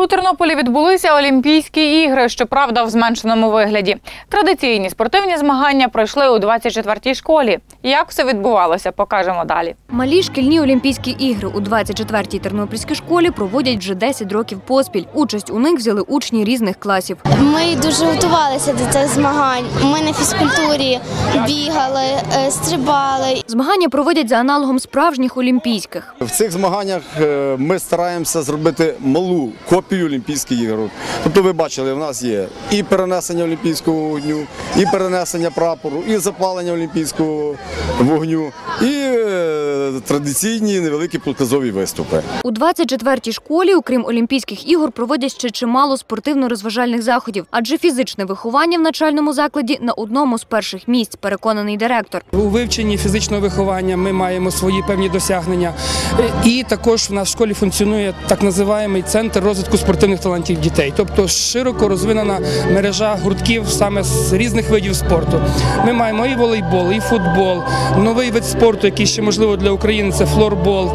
У Тернополі відбулися Олімпійські ігри, щоправда, в зменшеному вигляді. Традиційні спортивні змагання пройшли у 24-й школі. Як все відбувалося, покажемо далі. Малі шкільні Олімпійські ігри у 24-й тернопільській школі проводять вже 10 років поспіль. Участь у них взяли учні різних класів. Ми дуже готувалися до цих змагань. Ми на фізкультурі бігали, е, стрибали. Змагання проводять за аналогом справжніх олімпійських. В цих змаганнях е, ми стараємося зробити малу копію Олімпійських ігор. Тобто, ви бачили, в нас є і перенесення олімпійського вогню, і перенесення прапору, і запалення олімпійського вогню, і е, традиційні невеликі показові виступи. У 24-й школі, окрім Олімпійських ігор, проводять ще чимало спортивно-розважальних заходів, адже фізичне виховання в начальному закладі на одному з перших місць, переконаний директор. У вивченні фізичного виховання ми маємо свої певні досягнення. І також в нас в школі функціонує так називаємий центр розвитку спортивних талантів дітей, тобто широко розвинена мережа гуртків саме з різних видів спорту. Ми маємо і волейбол, і футбол, новий вид спорту, який ще можливо для України це флорбол,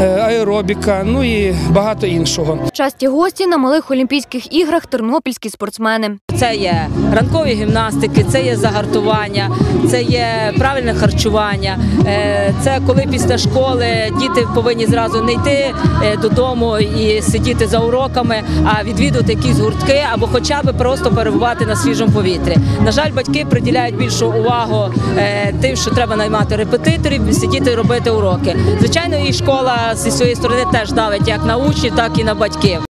е, аеробіка, ну і багато іншого. Часті гості на малих Олімпійських іграх тернопільські спортсмени. Це є ранкові гімнастики, це є загартування, це є правильне харчування. е, Це коли після школи діти повинні зразу не йти е, додому і сидіти за уроками, а відвідувати якісь гуртки або хоча б просто перебувати на свіжому повітрі. На жаль, батьки приділяють більшу увагу е, тим, що треба наймати репетиторів, сидіти і робити уроки. Звичайно, і школа зі своєї сторони теж давить як на учнів, так і на батьків.